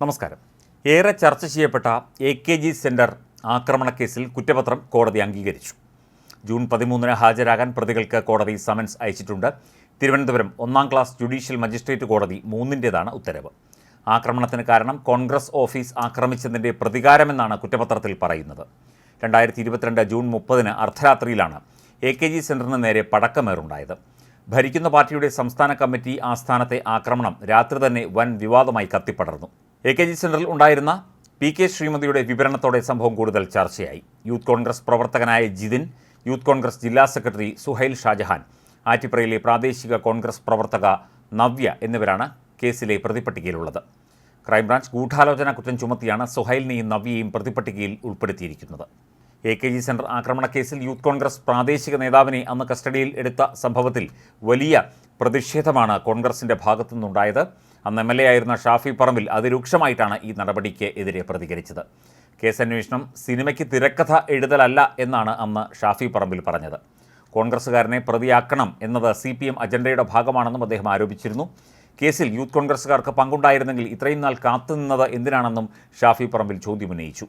നമസ്കാരം. ഏറെ ചർച്ച ചെയ്യപ്പെട്ട എ കെ ജി സെന്റർ ആക്രമണക്കേസിൽ കുറ്റപത്രം കോടതി അംഗീകരിച്ചു. ജൂൺ പതിമൂന്നിന് ഹാജരാകാൻ പ്രതികൾക്ക് കോടതി സമൻസ് അയച്ചിട്ടുണ്ട്. തിരുവനന്തപുരം ഒന്നാം ക്ലാസ് ജുഡീഷ്യൽ മജിസ്ട്രേറ്റ് കോടതി മൂന്നിന്റേതാണ് ഉത്തരവ്. ആക്രമണത്തിന് കാരണം കോൺഗ്രസ് ഓഫീസ് ആക്രമിച്ചതിന്റെ പ്രതികാരമെന്നാണ് കുറ്റപത്രത്തിൽ പറയുന്നത്. രണ്ടായിരത്തി ഇരുപത്തിരണ്ട് ജൂൺ മുപ്പതിന് അർദ്ധരാത്രിയിലാണ് എ കെ ജി സെന്ററിന് നേരെ പടക്കമേറുണ്ടായത്. ഭരിക്കുന്ന പാർട്ടിയുടെ സംസ്ഥാന കമ്മിറ്റി ആസ്ഥാനത്തെ ആക്രമണം രാത്രി തന്നെ വൻ വിവാദമായി കത്തിപ്പടർന്നു. എ കെ ജി സെന്ററിൽ ഉണ്ടായിരുന്ന പി കെ ശ്രീമതിയുടെ വിവരണത്തോടെ സംഭവം കൂടുതൽ ചർച്ചയായി. യൂത്ത് കോൺഗ്രസ് പ്രവർത്തകനായ ജിതിൻ യൂത്ത് കോൺഗ്രസ് ജില്ലാ സെക്രട്ടറി സുഹൈൽ ഷാജഹാൻ ആറ്റിപ്പറയിലെ പ്രാദേശിക കോൺഗ്രസ് പ്രവർത്തക നവ്യ എന്നിവരാണ് കേസിലെ പ്രതിപട്ടികയിലുള്ളത് ക്രൈംബ്രാഞ്ച് ഗൂഢാലോചന കുറ്റം ചുമത്തിയാണ് സുഹൈലിനെയും നവ്യയെയും പ്രതിപട്ടികയിൽ ഉൾപ്പെടുത്തിയിരിക്കുന്നത്. എ കെ ജി സെന്റർ ആക്രമണക്കേസിൽ യൂത്ത് കോൺഗ്രസ് പ്രാദേശിക നേതാവിനെ അന്ന് കസ്റ്റഡിയിൽ എടുത്ത സംഭവത്തിൽ വലിയ പ്രതിഷേധമാണ് കോൺഗ്രസിന്റെ ഭാഗത്തു നിന്നുണ്ടായത് അന്ന് എം എൽ എ ആയിരുന്ന ഷാഫി പറമ്പിൽ അതിരൂക്ഷമായിട്ടാണ് ഈ നടപടിക്ക് എതിരെ പ്രതികരിച്ചത്. കേസന്വേഷണം സിനിമയ്ക്ക് തിരക്കഥ എഴുതലല്ല എന്നാണ് അന്ന് ഷാഫി പറമ്പിൽ പറഞ്ഞത്. കോൺഗ്രസ്സുകാരനെ പ്രതിയാക്കണം എന്നത് സി പി എം അജണ്ടയുടെ ഭാഗമാണെന്നും അദ്ദേഹം ആരോപിച്ചിരുന്നു. കേസിൽ യൂത്ത് കോൺഗ്രസ്സുകാർക്ക് പങ്കുണ്ടായിരുന്നെങ്കിൽ ഇത്രയും നാൾ കാത്തുനിന്നത് എന്തിനാണെന്നും ഷാഫി പറമ്പിൽ ചോദ്യമുന്നയിച്ചു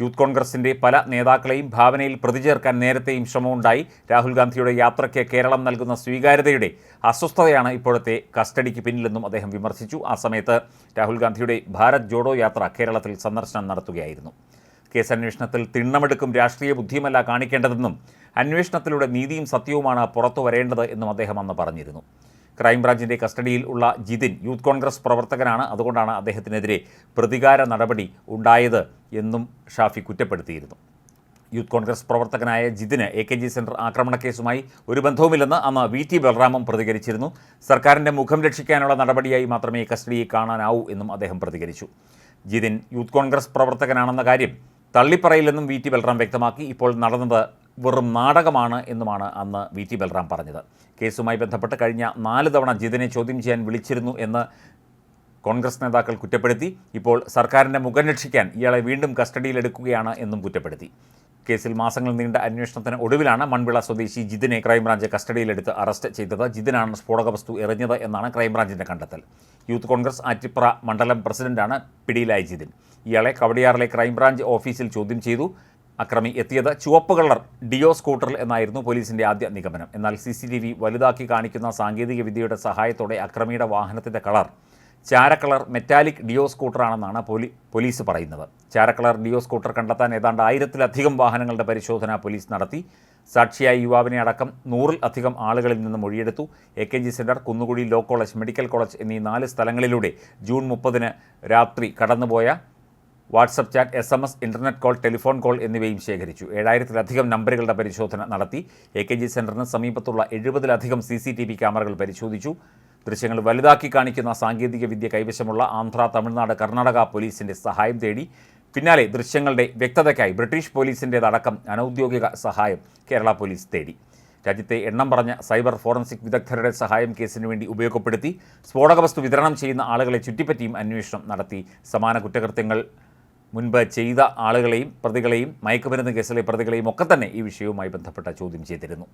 യൂത്ത് കോൺഗ്രസിന്റെ പല നേതാക്കളെയും ഭാവനയിൽ പ്രതിചേർക്കാൻ നേരത്തെയും ശ്രമമുണ്ടായി. രാഹുൽ ഗാന്ധിയുടെ യാത്രയ്ക്ക് കേരളം നൽകുന്ന സ്വീകാര്യതയുടെ അസ്വസ്ഥതയാണ് ഇപ്പോഴത്തെ കസ്റ്റഡിക്ക് പിന്നിലെന്നും അദ്ദേഹം വിമർശിച്ചു. ആ സമയത്ത് രാഹുൽ ഗാന്ധിയുടെ ഭാരത് ജോഡോ യാത്ര കേരളത്തിൽ സന്ദർശനം നടത്തുകയായിരുന്നു. കേസ് അന്വേഷണത്തിൽ തിണ്ണമെടുക്കും രാഷ്ട്രീയ ബുദ്ധിയുമല്ല കാണിക്കേണ്ടതെന്നും അന്വേഷണത്തിലൂടെ നീതിയും സത്യവുമാണ് പുറത്തു വരേണ്ടത് എന്നും അദ്ദേഹം അന്ന് പറഞ്ഞിരുന്നു. ക്രൈംബ്രാഞ്ചിന്റെ കസ്റ്റഡിയിൽ ഉള്ള ജിതിൻ യൂത്ത് കോൺഗ്രസ് പ്രവർത്തകനാണ്. അതുകൊണ്ടാണ് അദ്ദേഹത്തിനെതിരെ പ്രതികാര നടപടി ഉണ്ടായത് എന്നും ഷാഫി കുറ്റപ്പെടുത്തിയിരുന്നു. യൂത്ത് കോൺഗ്രസ് പ്രവർത്തകനായ ജിതിന് എ കെ ജി സെന്റർ ആക്രമണ കേസുമായി ഒരു ബന്ധവുമില്ലെന്ന് അന്ന് വി ടി ബലറാമം പ്രതികരിച്ചിരുന്നു. സർക്കാരിന്റെ മുഖം രക്ഷിക്കാനുള്ള നടപടിയായി മാത്രമേ കസ്റ്റഡിയെ കാണാനാവൂ എന്നും അദ്ദേഹം പ്രതികരിച്ചു. ജിതിൻ യൂത്ത് കോൺഗ്രസ് പ്രവർത്തകനാണെന്ന കാര്യം തള്ളിപ്പറയില്ലെന്നും വി ടി ബലറാം വ്യക്തമാക്കി. ഇപ്പോൾ നടന്നത് വെറും നാടകമാണ് എന്നുമാണ് അന്ന് വി ടി ബൽറാം പറഞ്ഞത്. കേസുമായി ബന്ധപ്പെട്ട് കഴിഞ്ഞ നാല് തവണ ജിതിനെ ചോദ്യം ചെയ്യാൻ വിളിച്ചിരുന്നു എന്ന് കോൺഗ്രസ് നേതാക്കൾ കുറ്റപ്പെടുത്തി. ഇപ്പോൾ സർക്കാരിന്റെ മുഖം രക്ഷിക്കാൻ ഇയാളെ വീണ്ടും കസ്റ്റഡിയിലെടുക്കുകയാണ് എന്നും കുറ്റപ്പെടുത്തി. കേസിൽ മാസങ്ങൾ നീണ്ട അന്വേഷണത്തിന് ഒടുവിലാണ് മൺവിള സ്വദേശി ജിതിനെ ക്രൈംബ്രാഞ്ച് കസ്റ്റഡിയിലെടുത്ത് അറസ്റ്റ് ചെയ്തത്. ജിതിനാണ് സ്ഫോടക വസ്തു എറിഞ്ഞത് എന്നാണ് ക്രൈംബ്രാഞ്ചിന്റെ കണ്ടെത്തൽ. യൂത്ത് കോൺഗ്രസ് ആറ്റിപ്ര മണ്ഡലം പ്രസിഡന്റാണ് പിടിയിലായ ജിതിൻ. ഇയാളെ കവടിയാറിലെ ക്രൈംബ്രാഞ്ച് ഓഫീസിൽ ചോദ്യം ചെയ്തു. അക്രമി എത്തിയത് ചുവപ്പ് കളർ ഡിയോ സ്കൂട്ടറിൽ എന്നായിരുന്നു പോലീസിന്റെ ആദ്യ നിഗമനം. എന്നാൽ സി സി ടി വി വലുതാക്കി കാണിക്കുന്ന സാങ്കേതിക വിദ്യയുടെ സഹായത്തോടെ അക്രമിയുടെ വാഹനത്തിന്റെ കളർ ചാരക്കളർ മെറ്റാലിക് ഡിയോ സ്കൂട്ടറാണെന്നാണ് പോലീ പോലീസ് പറയുന്നത്. ചാരക്കളർ ഡിയോ സ്കൂട്ടർ കണ്ടെത്താൻ ഏതാണ്ട് ആയിരത്തിലധികം വാഹനങ്ങളുടെ പരിശോധന പോലീസ് നടത്തി. സാക്ഷിയായ യുവാവിനെ അടക്കം നൂറിൽ അധികം ആളുകളിൽ നിന്ന് മൊഴിയെടുത്തു. A K G centre Kunnukuzhi law college medical college എന്നീ നാല് സ്ഥലങ്ങളിലൂടെ ജൂൺ മുപ്പതിന് രാത്രി കടന്നുപോയ WhatsApp chat S M S internet call telephone call എന്നിവയും ശേഖരിച്ചു. ഏഴായിരത്തിലധികം നമ്പറുകളുടെ പരിശോധന നടത്തി. എ കെ ജി സെന്ററിന് സമീപത്തുള്ള എഴുപതിലധികം സി സി ടി വി ക്യാമറകൾ പരിശോധിച്ചു. ദൃശ്യങ്ങൾ വലുതാക്കി കാണിക്കുന്ന സാങ്കേതിക വിദ്യ കൈവശമുള്ള ആന്ധ്ര തമിഴ്നാട് കർണാടക പോലീസിന്റെ സഹായം തേടി. പിന്നാലെ ദൃശ്യങ്ങളുടെ വ്യക്തതയ്ക്കായി ബ്രിട്ടീഷ് പോലീസിന്റേതടക്കം അനൗദ്യോഗിക സഹായം കേരള പോലീസ് തേടി. രാജ്യത്തെ എണ്ണം പറഞ്ഞ സൈബർ ഫോറൻസിക് വിദഗ്ധരുടെ സഹായം കേസിനു വേണ്ടി ഉപയോഗപ്പെടുത്തി. സ്ഫോടക വസ്തു വിതരണം ചെയ്യുന്ന ആളുകളെ ചുറ്റിപ്പറ്റിയും അന്വേഷണം നടത്തി. സമാന കുറ്റകൃത്യങ്ങൾ മുൻപ് ചെയ്ത ആളുകളെയും പ്രതികളെയും മയക്കുമരുന്ന് കേസിലെ പ്രതികളെയും ഒക്കെ തന്നെ ഈ വിഷയവുമായി ബന്ധപ്പെട്ട ചോദ്യം ചെയ്തിരുന്നു.